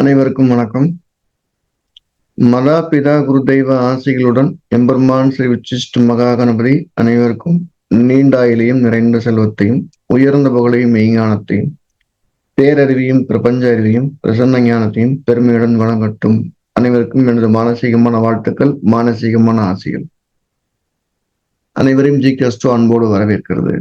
அனைவருக்கும் வணக்கம். மதா பிதா குரு தெய்வ ஆசைகளுடன் எம்பெருமான் ஸ்ரீ உச்சிஷ்ட மகா கணபதி அனைவருக்கும் நீண்ட ஆயிலையும் நிறைந்த செல்வத்தையும் உயர்ந்த புகழையும் மெய்ஞானத்தையும் பேரறிவியும் பிரபஞ்ச அறிவியும் பிரசன்ன ஞானத்தையும் பெருமையுடன் வழங்கட்டும். அனைவருக்கும் எனது மானசீகமான வாழ்த்துக்கள் மானசீகமான ஆசைகள். அனைவரையும் ஜி கஸ்டோ அன்போடு வரவேற்கிறது.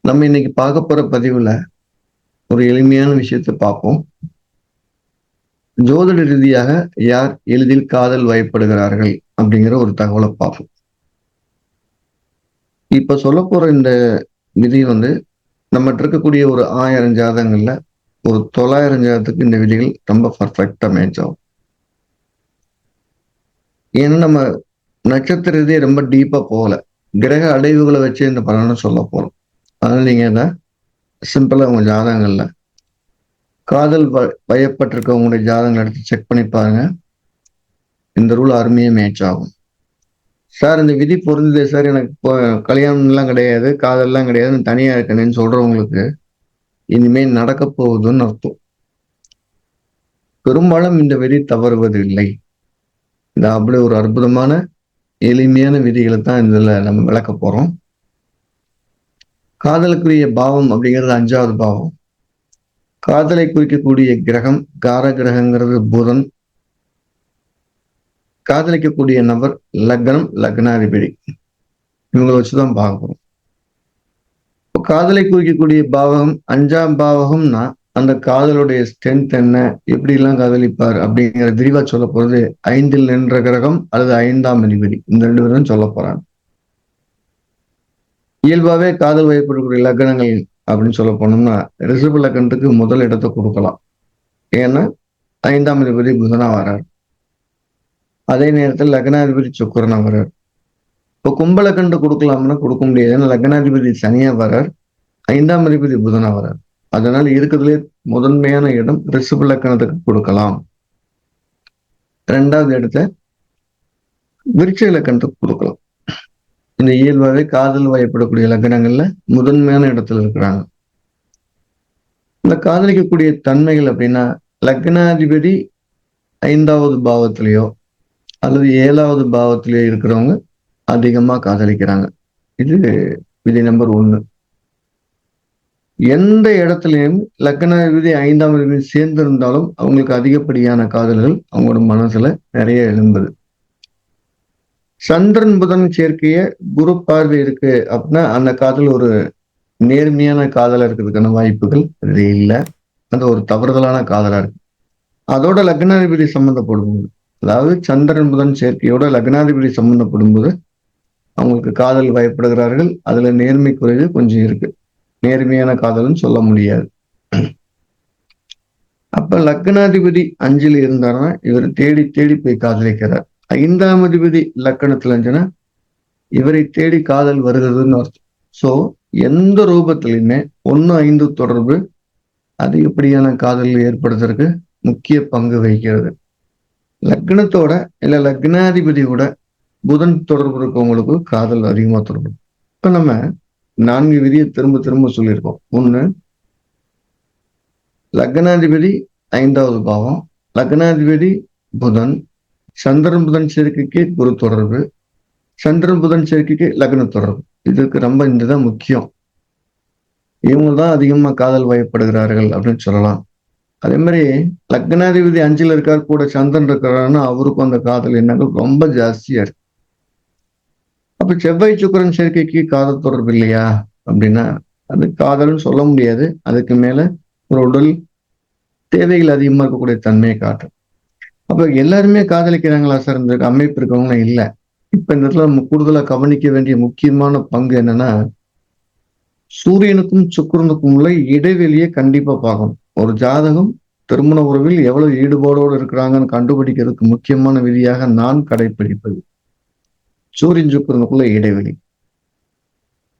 நம்ம இன்னைக்கு பார்க்க போற பதிவுல ஒரு எளிமையான விஷயத்தை பார்ப்போம். ஜோதிட ரீதியாக யார் எளிதில் காதல் வயப்படுகிறார்கள் அப்படிங்கிற ஒரு தகவலை பார்ப்போம். இப்ப சொல்ல போற இந்த விதி வந்து நம்மகிட்ட இருக்கக்கூடிய ஒரு ஆயிரம் ஜாதகங்கள்ல ஒரு தொள்ளாயிரம் ஜாதத்துக்கு இந்த விதிகள் ரொம்ப பர்ஃபெக்டா மேட்ச் ஆகும். ஏன்னா நம்ம நட்சத்திர ரீதியை ரொம்ப டீப்பா போகல. கிரக அடைவுகளை வச்சு இந்த பலனை சொல்ல போறோம். அதனால நீங்க தான் சிம்பிளா உங்க ஜாதகங்கள்ல காதல் பயப்பட்டிருக்கவங்களுடைய ஜாதகங்கள் எடுத்து செக் பண்ணி பாருங்க. இந்த ரூல் அருமையா மேட்ச் ஆகும். சார் இந்த விதி பொருந்தது சார் எனக்கு இப்போ கல்யாணம்லாம் கிடையாது காதல்லாம் கிடையாது நான் தனியா சொல்கிறவங்களுக்கு இனிமேல் நடக்க போகுதுன்னு அர்த்தம். பெரும்பாலும் இந்த விதி தவறுவது இல்லை இந்த அப்படி ஒரு அற்புதமான எளிமையான விதிகளை தான் இதில் நம்ம விளக்க போகிறோம் காதலுக்குரிய பாவம் அப்படிங்கிறது அஞ்சாவது பாவம். காதலை குறிக்கக்கூடிய கிரகம் கார கிரகங்கிறது புதன். காதலிக்கக்கூடிய நபர் லக்னம் லக்னாதிபதி. இவங்களை வச்சுதான் பார்க்கிறோம் காதலை குறிக்கக்கூடிய பாவகம் அஞ்சாம் பாவகம்னா அந்த காதலுடைய ஸ்ட்ரென்த் என்ன எப்படிலாம் எல்லாம் காதலிப்பார் அப்படிங்கிற விரிவா சொல்ல போறது ஐந்தில் நின்ற கிரகம் அல்லது ஐந்தாம் அதிபதி. இந்த ரெண்டு பேரும் சொல்ல போறாங்க. இயல்பாவே காதல் வயப்படக்கூடிய லக்னங்கள் அப்படின்னு சொல்ல போனோம்னா ரிசர்வ் லக்கணத்துக்கு முதல் இடத்தை கொடுக்கலாம். ஏன்னா ஐந்தாம் அதிபதி புதனா வரார். அதே நேரத்தில் லக்னாதிபதி சுக்கரனா வரார். இப்போ கும்பலக்கண்டு கொடுக்கலாம்னா கொடுக்க முடியாது. ஏன்னா லக்னாதிபதி சனியா வரார். ஐந்தாம் அதிபதி புதனா வரார். அதனால இருக்கிறதுலே முதன்மையான இடம் ரிசர்வ் லக்கணத்துக்கு கொடுக்கலாம். ரெண்டாவது இடத்த விருட்ச இலக்கணத்துக்கு கொடுக்கலாம். இந்த இயல்பாகவே காதல் வயப்படக்கூடிய லக்னங்கள்ல முதன்மையான இடத்துல இருக்கிறாங்க. இந்த காதலிக்கக்கூடிய தன்மைகள் அப்படின்னா லக்னாதிபதி ஐந்தாவது பாவத்திலேயோ அல்லது ஏழாவது பாவத்திலேயோ இருக்கிறவங்க அதிகமா காதலிக்கிறாங்க. இது விதி நம்பர் ஒன்று எந்த இடத்துலயும் லக்னாதிபதி ஐந்தாம் சேர்ந்திருந்தாலும் சேர்ந்து இருந்தாலும் அவங்களுக்கு அதிகப்படியான காதல்கள் அவங்களோட மனசுல நிறைய எழும்புது. சந்திரன் புதன் சேர்க்கைய குரு பார்வை இருக்கு அப்படின்னா அந்த காதல் ஒரு நேர்மையான காதலா இருக்கிறதுக்கான வாய்ப்புகள் இல்லை. அது ஒரு தவறுதலான காதலா இருக்கு. அதோட லக்னாதிபதி சம்மந்தப்படும் போது அதாவது சந்திரன் புதன் சேர்க்கையோட லக்னாதிபதி சம்மந்தப்படும் போது அவங்களுக்கு காதல் பயப்படுகிறார்கள் அதுல நேர்மை குறைவு கொஞ்சம் இருக்கு. நேர்மையான காதல்னு சொல்ல முடியாது. அப்ப லக்னாதிபதி அஞ்சில் இருந்தாருன்னா இவர் தேடி தேடி போய் காதலிக்கிறார். ஐந்தாம் அதிபதி லக்கணத்துல இருந்துச்சுன்னா இவரை தேடி காதல் வருகிறதுன்னு அர்த்தம். சோ எந்த ரூபத்திலையுமே ஒன்று ஐந்து தொடர்பு அதிகப்படியான காதல் ஏற்படுத்துறதுக்கு முக்கிய பங்கு வகிக்கிறது. லக்னத்தோட இல்ல லக்னாதிபதியோட புதன் தொடர்பு இருக்கவங்களுக்கு காதல் அதிகமா தொடர்பு. இப்ப நம்ம நான்கு விதியை திரும்ப திரும்ப சொல்லியிருக்கோம். ஒண்ணு லக்னாதிபதி ஐந்தாவது பாவம் லக்னாதிபதி புதன் சந்திரன் புதன் சேர்க்கைக்கு குரு தொடர்பு சந்திரன் புதன் சேர்க்கைக்கு லக்ன தொடர்பு. இதுக்கு ரொம்ப இதுதான் முக்கியம். இவங்க தான் அதிகமா காதல் வயப்படுகிறார்கள் அப்படின்னு சொல்லலாம். அதே மாதிரி லக்னாதிபதி அஞ்சில் இருக்கார் கூட சந்திரன் இருக்கிறாருன்னா அவருக்கும் அந்த காதல் எண்ணங்கள் ரொம்ப ஜாஸ்தியா இருக்கு. அப்ப செவ்வாய் சுக்கரன் சேர்க்கைக்கு காதல் தொடர்பு இல்லையா? அப்படின்னா அது காதல்னு சொல்ல முடியாது. அதுக்கு மேல ஒரு உடல் தேவைகள் அதிகமா இருக்கக்கூடிய தன்மையை காட்டும். அப்ப எல்லாருமே காதலிக்கிறாங்களா சார்? இந்த அமைப்பு இருக்கவங்க இல்ல. இப்ப இந்த இடத்துல நம்ம கூடுதலா கவனிக்க வேண்டிய முக்கியமான பங்கு என்னன்னா சூரியனுக்கும் சுக்கரனுக்கும் உள்ள இடைவெளியை கண்டிப்பா பார்க்கணும். ஒரு ஜாதகம் திருமண உறவில் எவ்வளவு ஈடுபாடோடு இருக்கிறாங்கன்னு கண்டுபிடிக்கிறதுக்கு முக்கியமான விதியாக நான் கடைபிடிப்பது. சூரியன் சுக்கரனுக்குள்ள இடைவெளி.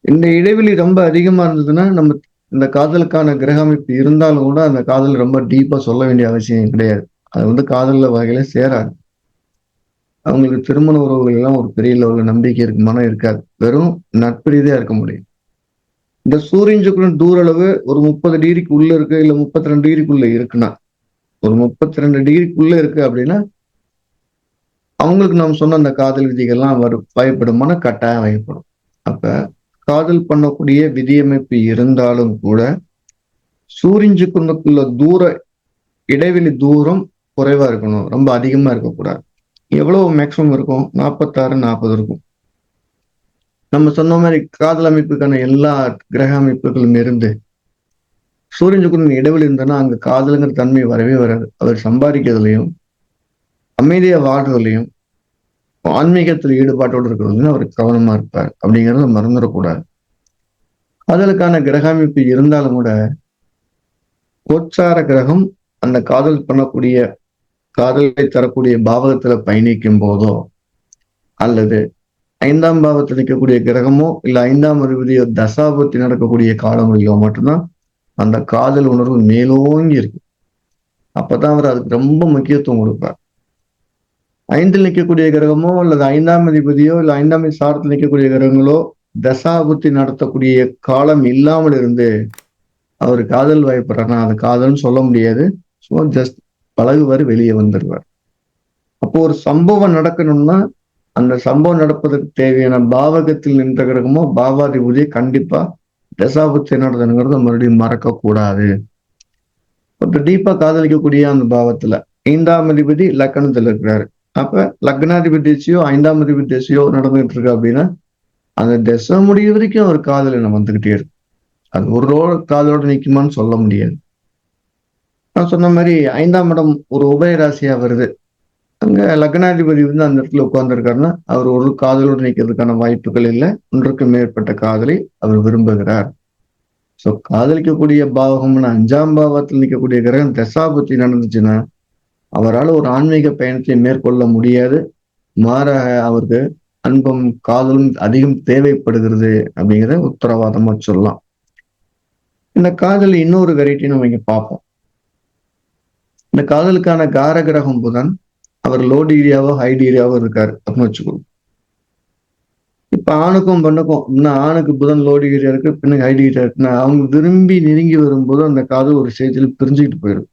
இந்த இடைவெளி ரொம்ப அதிகமா இருந்ததுன்னா நம்ம இந்த காதலுக்கான கிரக அமைப்பு இருந்தாலும் கூட அந்த காதல் ரொம்ப டீப்பா சொல்ல வேண்டிய அவசியம் கிடையாது. அது வந்து காதல வகையில சேராது. அவங்களுக்கு திருமண உறவுகள் எல்லாம் ஒரு பெரிய லெவலில் நம்பிக்கை இருக்கு மனம் இருக்காது. வெறும் நட்புரீதியா இருக்க முடியும். இந்த சூரியன் சுக்கரன் தூர அளவு ஒரு முப்பது டிகிரிக்கு உள்ள இருக்கு இல்ல முப்பத்தி ரெண்டு டிகிரிக்குள்ள இருக்குன்னா ஒரு முப்பத்தி ரெண்டு டிகிரிக்குள்ள இருக்கு அப்படின்னா அவங்களுக்கு நாம் சொன்ன அந்த காதல் விதிகள்லாம் வரும் மன கட்டாயம் வகைப்படும். அப்ப காதல் பண்ணக்கூடிய விதியமைப்பு இருந்தாலும் கூட சூரியஞ்சுக்குள்ள தூர இடைவெளி தூரம் குறைவா இருக்கணும். ரொம்ப அதிகமா இருக்கக்கூடாது. எவ்வளவு மேக்சிமம் இருக்கும்? நாற்பத்தாறு நாற்பது இருக்கும். நம்ம சொன்ன மாதிரி காதல் அமைப்புக்கான எல்லா கிரக அமைப்புகளும் இருந்து சூரியனுக்குள்ள இடைவெளி இருந்தனா அங்க காதலுங்கிற தன்மை வரவே வராது. அவர் சம்பாதிக்கிறதுலையும் அமைதியா வாழ்றதுலையும் ஆன்மீகத்தில் ஈடுபாட்டோடு இருக்கிறதுலையும் அவர் கவனமா இருப்பார். அப்படிங்கிறத மறந்துடக்கூடாது. காதலுக்கான கிரக அமைப்பு இருந்தாலும் கூட கோச்சார கிரகம் அந்த காதல் பண்ணக்கூடிய காதலை தரக்கூடிய பாவகத்துல பயணிக்கும் போதோ அல்லது ஐந்தாம் பாவத்தில் நிற்கக்கூடிய கிரகமோ இல்ல ஐந்தாம் அறிவுதியோ தசாபத்தி நடக்கக்கூடிய காலங்களிலோ மட்டும்தான் அந்த காதல் உணர்வு மேலோங்கி இருக்கு. அப்பதான் அவர் அதுக்கு ரொம்ப முக்கியத்துவம் கொடுப்பார். ஐந்தில் நிற்கக்கூடிய கிரகமோ அல்லது ஐந்தாம் அதிபதியோ இல்ல ஐந்தாம் சாரத்தில் நிற்கக்கூடிய கிரகங்களோ தசாபுத்தி நடத்தக்கூடிய காலம் இல்லாமல் இருந்து அவர் காதல் வாய்ப்படுறாருன்னா அது காதல்னு சொல்ல முடியாது. ஸோ ஜஸ்ட் பழகுவார் வெளியே வந்துடுவார். அப்போ ஒரு சம்பவம் நடக்கணும்னா அந்த சம்பவம் நடப்பதற்கு தேவையான பாவகத்தில் நின்ற கிரகமோ பாவாதிபதியை கண்டிப்பா தசாபுத்தி நடத்தணுங்கிறத மறுபடியும் மறக்க கூடாது இப்போ டீப்பா காதலிக்கக்கூடிய அந்த பாவத்துல ஐந்தாம் அதிபதி லக்கணத்துல இருக்கிறாரு. அப்ப லக்னாதிபதி திசையோ ஐந்தாம் அதிபதி திசையோ நடந்துகிட்டு இருக்கு அப்படின்னா அந்த திசை முடிய வரைக்கும் அவர் காதல் என்ன வந்துகிட்டே இருக்கு அது ஒரு ரோட காதலோட நிற்குமான்னு சொல்ல முடியாது. நான் சொன்ன மாதிரி ஐந்தாம் இடம் ஒரு உபயராசியா வருது. அங்க லக்னாதிபதி வந்து அந்த இடத்துல உட்கார்ந்துருக்காருன்னா அவர் ஒரு காதலோடு நிற்கிறதுக்கான வாய்ப்புகள் இல்லை. ஒன்றுக்கு மேற்பட்ட காதலை அவர் விரும்புகிறார். ஸோ காதலிக்கக்கூடிய பாவகம்னு அஞ்சாம் பாவத்தில் நிற்கக்கூடிய கிரகம் தசாபுத்தி நடந்துச்சுன்னா அவரால் ஒரு ஆன்மீக பயணத்தை மேற்கொள்ள முடியாது. மாறாக அவருக்கு அன்பும் காதலும் அதிகம் தேவைப்படுகிறது அப்படிங்கிறத உத்தரவாதமாக சொல்லலாம். இந்த காதல் இன்னொரு வெரைட்டி நம்ம இங்கே பார்ப்போம். இந்த காதலுக்கான கார கிரகம் புதன் அவர் லோ டிகிரியாவோ ஹை டிகிரியாவோ இருக்காரு அப்படின்னு வச்சுக்கோ இப்ப ஆணுக்கும் பெண்ணுக்கும் இன்னும் ஆணுக்கு புதன் லோ டிகிரியா இருக்கு பெண்ணுக்கு ஹை டிகிரியா இருக்குன்னா அவங்க விரும்பி நெருங்கி வரும்போது அந்த காதல் ஒரு ஸ்டேஜில் பிரிஞ்சுக்கிட்டு போயிடும்.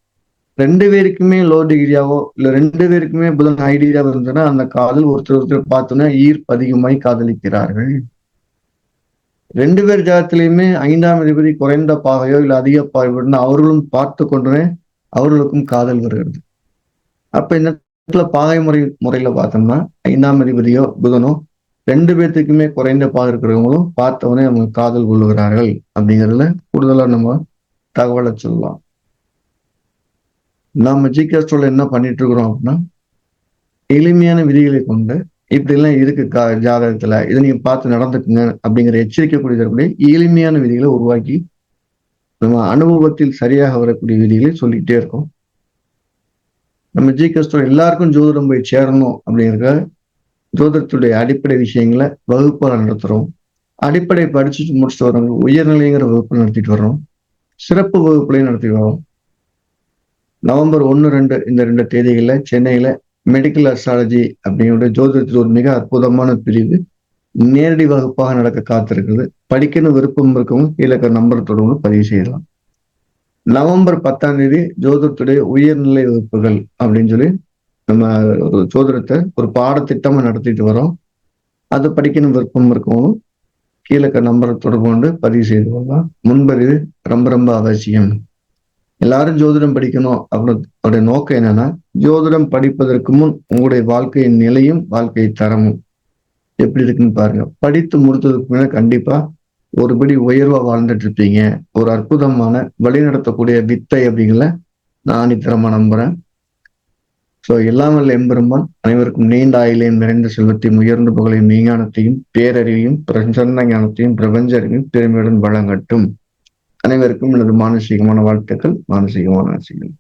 ரெண்டு பேருக்குமே லோ டிகிரியாவோ இல்ல ரெண்டு பேருக்குமே புதன் ஹை டிகிரியாவோ இருந்ததுன்னா அந்த காதல் ஒருத்தர் ஒருத்தர் பார்த்தோன்னா ஈர்ப்பு அதிகமாய் காதலிக்கிறார்கள். ரெண்டு பேர் ஜாதத்திலையுமே ஐந்தாம் அதிபதி குறைந்த பாகையோ இல்ல அதிக பாகையோ அவர்களும் பார்த்து கொண்டுனே அவர்களுக்கும் காதல் வருகிறது. அப்ப இந்த இடத்துல பாகை முறை முறையில பார்த்தோம்னா ஐந்தாம் அதிபதியோ புதனோ ரெண்டு பேர்த்துக்குமே குறைந்த பாகை இருக்கிறவங்களும் பார்த்தவனே அவங்க காதல் கொள்ளுகிறார்கள் அப்படிங்கிறதுல கூடுதலா நம்ம தகவலை சொல்லலாம். நாம ஜிகேஸ்ட்ரோல என்ன பண்ணிட்டு இருக்கிறோம் அப்படின்னா எளிமையான விதிகளை கொண்டு இப்படி எல்லாம் இருக்கு கா ஜாதகத்துல. இதை நீங்க பார்த்து நடந்துக்குங்க அப்படிங்கிற எச்சரிக்கை கூடிய எளிமையான விதிகளை உருவாக்கி நம்ம அனுபவத்தில் சரியாக வரக்கூடிய விதிகளை சொல்லிக்கிட்டே இருக்கோம். நம்ம ஜி கஸ்டோ எல்லாருக்கும் ஜோதிடம் போய் சேரணும் அப்படிங்கிற ஜோதிடத்துடைய அடிப்படை விஷயங்களை வகுப்பாக நடத்துறோம். அடிப்படை படிச்சுட்டு முடிச்சுட்டு வரவங்க உயர்நிலைங்கிற வகுப்பு நடத்திட்டு வர்றோம். சிறப்பு வகுப்புலையும் நடத்திட்டு வரோம் நவம்பர் ஒன்று ரெண்டு இந்த ரெண்டு தேதிகளில் சென்னையில் மெடிக்கல் அஸ்ட்ராலஜி அப்படிங்கிற ஜோதிடத்தில் ஒரு மிக அற்புதமான பிரிவு. நேரடி வகுப்பாக நடக்க காத்திருக்கிறது. படிக்கணும் விருப்பம் இருக்கவங்க கீழே நம்பர் தொடர்பு பதிவு செய்யலாம். நவம்பர் பத்தாம் தேதி ஜோதிடத்துடைய உயர்நிலை வகுப்புகள் அப்படின்னு சொல்லி நம்ம ஒரு ஜோதிடத்தை ஒரு பாடத்திட்டமா நடத்திட்டு வரோம். அது படிக்கணும் விருப்பம் இருக்கவும் கீழே நம்பரை தொடர்பு கொண்டு பதிவு செய்து கொள்ளலாம். முன்பதிவு ரொம்ப ரொம்ப அவசியம். எல்லாரும் ஜோதிடம் படிக்கணும் அவருடைய நோக்கம் என்னன்னா ஜோதிடம் படிப்பதற்கு முன் உங்களுடைய வாழ்க்கையின் நிலையும் வாழ்க்கை தரமும். எப்படி இருக்குன்னு பாருங்க. படித்து முடித்ததுக்கு மேலே கண்டிப்பா ஒருபடி உயர்வா வாழ்ந்துட்டு இருப்பீங்க ஒரு அற்புதமான வழிநடத்தக்கூடிய வித்தை அப்படிங்கிற நான் ஆணித்தரமா நம்புறேன். ஸோ எல்லாமல் எம்பெருமான் அனைவருக்கும் நீண்ட ஆயிலையும் நிறைந்த செல்வத்தையும் உயர்ந்த புகழையும் மெய்ஞானத்தையும் பேரறிவையும் பிரசன்ன ஞானத்தையும் பிரபஞ்ச அறிவையும் பெருமையுடன் வழங்கட்டும். அனைவருக்கும் எனது மானசீகமான வாழ்த்துக்கள் மானசீகமான ஆசைகள்